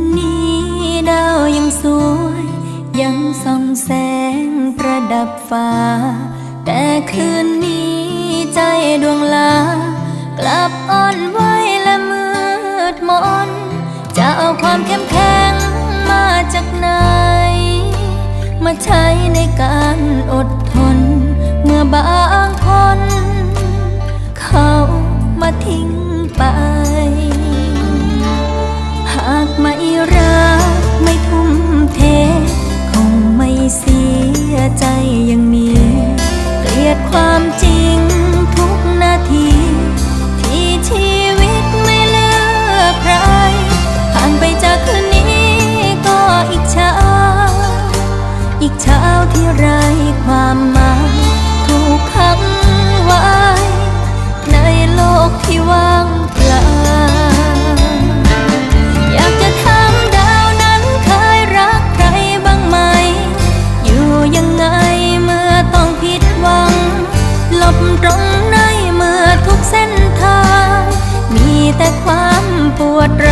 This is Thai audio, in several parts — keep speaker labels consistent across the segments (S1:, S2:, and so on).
S1: นนี้ดาวยังสวย ยังส่องแสงประดับฟ้า แต่คืนนี้ใจดวงลา กลับอ่อนไหวและมืดมน จะเอาความเข้มแข็งมาจากไหน มาใช้ போற்ற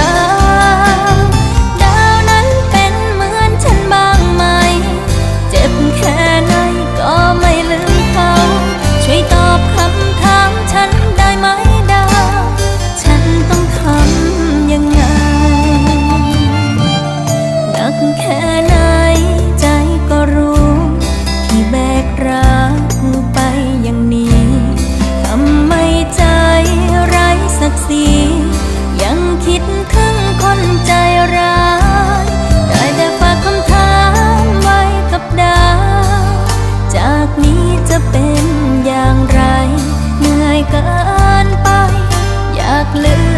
S1: ใจร้ายได้แต่ฝากคำถามไว้กับดาวจากนี้จะเป็นอย่างไร เหนื่อยเกินไป อยากลื